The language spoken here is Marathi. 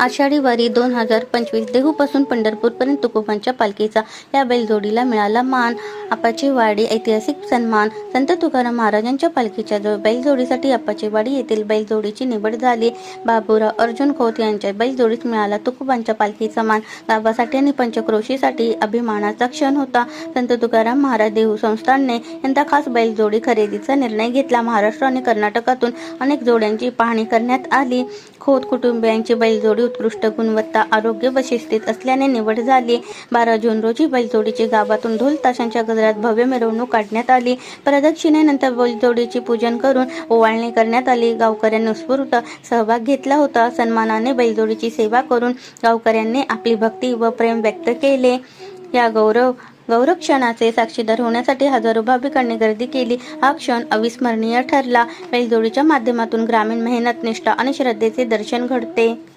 आषाढी वारी दोन हजार पंचवीस देहूपासून पंढरपूरपर्यंत तुकोबांच्या पालखीचा या बैलजोडीला मिळाला मान. आपाची वाडी ऐतिहासिक सन्मान. संत तुकाराम महाराजांच्या पालखीच्या जो बैलजोडीसाठी आपाची वाडी येथील बैलजोडीची निवड झाली. बाबूराव अर्जुन खोत यांच्या बैलजोडीत मिळाला तुकोबांच्या पालखीचा मान. गावासाठी आणि पंचक्रोशीसाठी अभिमानाचा क्षण होता. संत तुकाराम महाराज देहू संस्थानने यंदा खास बैलजोडी खरेदीचा निर्णय घेतला. महाराष्ट्र आणि कर्नाटकातून अनेक जोड्यांची पाहणी करण्यात आली. खोत कुटुंबियांची बैलजोडी उत्कृष्ट गुणवत्ता आरोग्य व शिस्तीत असल्याने निवड झाली. बारा जून रोजी बैलजोडीची गावातून ढोल ताशांच्या गजरात भव्य मिरवणूक काढण्यात आली. प्रदक्षिणेनंतर बैलजोडीची पूजन करून ओवाळणी करण्यात आली. गावकऱ्यांनी उत्स्फूर्त सहभाग घेतला होता. सन्मानाने बैलजोडीची सेवा करून गावकऱ्यांनी आपली भक्ती व प्रेम व्यक्त केले. या गौरव गौरव क्षणाचे साक्षीदार होण्यासाठी हजारो भाविकांनी गर्दी केली. हा क्षण अविस्मरणीय ठरला. बैलजोडीच्या माध्यमातून ग्रामीण मेहनत निष्ठा आणि श्रद्धेचे दर्शन घडते.